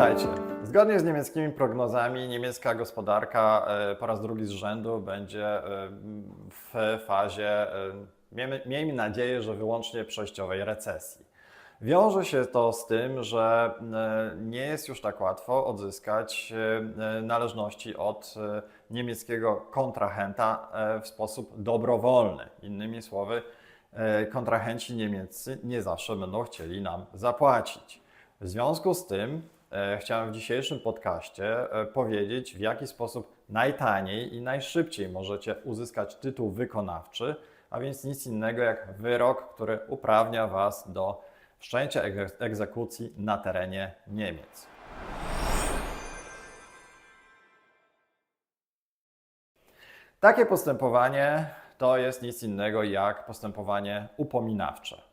Witajcie. Zgodnie z niemieckimi prognozami, niemiecka gospodarka e, po raz drugi z rzędu będzie e, w fazie, e, miejmy, nadzieję, że wyłącznie przejściowej recesji. Wiąże się to z tym, że nie jest już tak łatwo odzyskać należności od niemieckiego kontrahenta w sposób dobrowolny. Innymi słowy, kontrahenci niemieccy nie zawsze będą chcieli nam zapłacić. W związku z tym chciałem w dzisiejszym podcaście e, powiedzieć, w jaki sposób najtaniej i najszybciej możecie uzyskać tytuł wykonawczy, a więc nic innego jak wyrok, który uprawnia Was do wszczęcia egze- egzekucji na terenie Niemiec. Takie postępowanie to jest nic innego jak postępowanie upominawcze.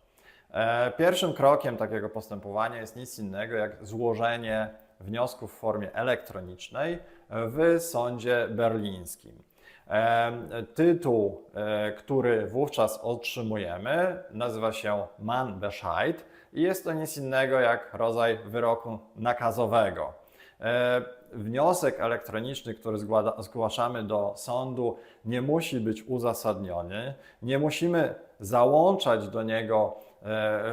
E, Pierwszym krokiem takiego postępowania jest nic innego jak złożenie wniosku w formie elektronicznej w sądzie berlińskim. E, Tytuł, e, który wówczas otrzymujemy, nazywa się Mannbescheid i jest to nic innego jak rodzaj wyroku nakazowego. Wniosek elektroniczny, który zgłaszamy do sądu, nie musi być uzasadniony, nie musimy załączać do niego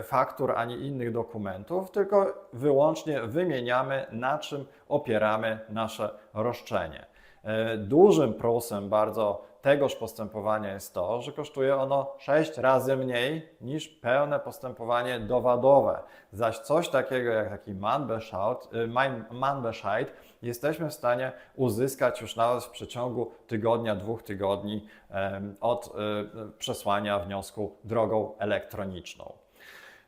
faktur ani innych dokumentów, tylko wyłącznie wymieniamy, na czym opieramy nasze roszczenie. E, Dużym plusem bardzo tegoż postępowania jest to, że kosztuje ono 6 razy mniej niż pełne postępowanie dowodowe. Zaś coś takiego jak taki Manbescheid, y, jesteśmy w stanie uzyskać już nawet w przeciągu tygodnia, dwóch tygodni od y, przesłania wniosku drogą elektroniczną.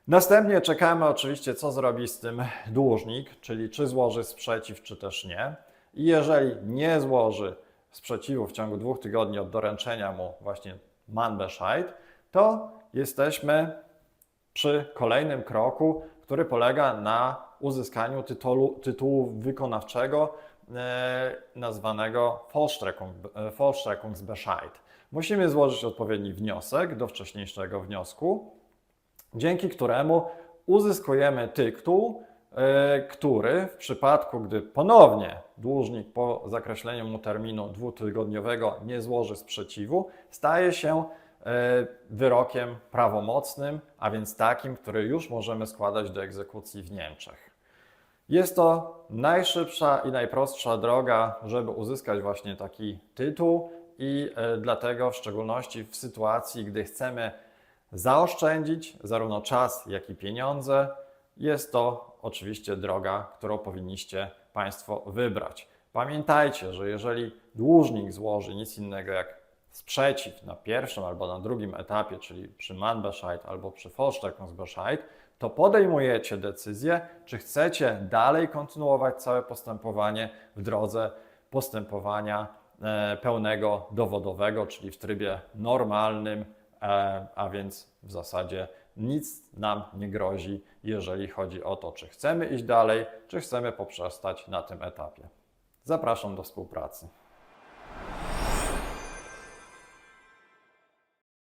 Następnie czekamy oczywiście, co zrobi z tym dłużnik, czyli czy złoży sprzeciw, czy też nie. I jeżeli nie złoży sprzeciwu w ciągu dwóch tygodni od doręczenia mu właśnie Manbescheid, to jesteśmy przy kolejnym kroku, który polega na uzyskaniu tytułu, tytułu wykonawczego e, nazwanego e, Vollstreckungsbescheid. Musimy złożyć odpowiedni wniosek do wcześniejszego wniosku, dzięki któremu uzyskujemy tytuł, który w przypadku, gdy ponownie dłużnik po zakreśleniu mu terminu dwutygodniowego nie złoży sprzeciwu, staje się e, wyrokiem prawomocnym, a więc takim, który już możemy składać do egzekucji w Niemczech. Jest to najszybsza i najprostsza droga, żeby uzyskać właśnie taki tytuł, i e, dlatego w szczególności w sytuacji, gdy chcemy zaoszczędzić zarówno czas, jak i pieniądze, jest to oczywiście droga, którą powinniście Państwo wybrać. Pamiętajcie, że jeżeli dłużnik złoży nic innego jak sprzeciw na pierwszym albo na drugim etapie, czyli przy Manbescheid albo przy Vollstreckungsbescheid, to podejmujecie decyzję, czy chcecie dalej kontynuować całe postępowanie w drodze postępowania e, pełnego dowodowego, czyli w trybie normalnym, e, a więc w zasadzie nic nam nie grozi, jeżeli chodzi o to, czy chcemy iść dalej, czy chcemy poprzestać na tym etapie. Zapraszam do współpracy.